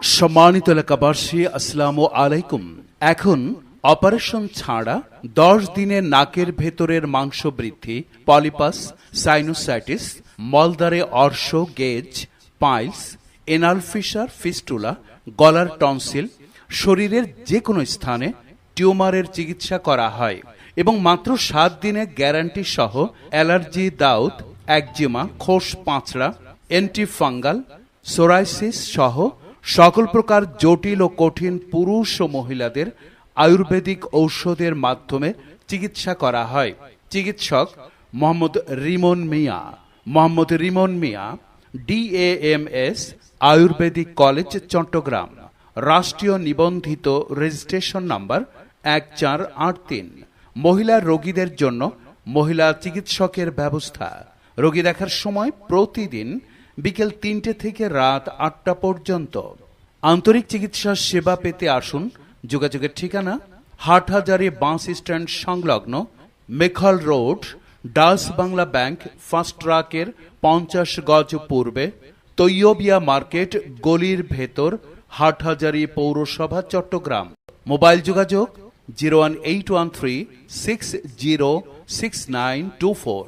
সম্মানিত এলাকাবাসী, আসসালামু আলাইকুম। এখন অপারেশন ছাড়া দশ দিনে নাকের ভেতরের মাংস বৃদ্ধি, পলিপাস, সাইনোসাইটিস মলদারে অর্শ, গেজ, পাইলস, এনাল ফিশার, ফিস্টুলা, গলার টনসিল, শরীরের যে কোনো স্থানে টিউমারের চিকিৎসা করা হয় এবং মাত্র সাত দিনে গ্যারান্টি সহ অ্যালার্জি, দাউদ, একজিমা, খোস, পাঁচড়া অ্যান্টিফাঙ্গাল সোরাইসিস সহ সকল প্রকার জটিল ও কঠিন পুরুষ ও মহিলাদের আয়ুর্বেদিক ঔষধের মাধ্যমে চিকিৎসা করা হয়। চিকিৎসক মোহাম্মদ রিমন মিয়া। Mohammad Rimon Mia DAMS Ayurvedic college, Chattogram. রাষ্ট্রীয় নিবন্ধিত রেজিস্ট্রেশন নাম্বার এক চার আট তিন। মহিলা রোগীদের জন্য মহিলা চিকিৎসকের ব্যবস্থা। রোগী দেখার সময় প্রতিদিন বিকেল তিনটে থেকে রাত আটটা পর্যন্ত। আন্তরিক চিকিৎসা সেবা পেতে আসুন। যোগাযোগের ঠিকানা হাটহাজারি বাস স্ট্যান্ড সংলগ্ন Mekhal road Dutch Bangla bank first ট্রাকের পঞ্চাশ গজ পূর্বে তৈয়বিয়া মার্কেট, গলির ভেতর, হাটহাজারি পৌরসভা, চট্টগ্রাম। মোবাইল যোগাযোগ zero one eight one three six zero six nine two four.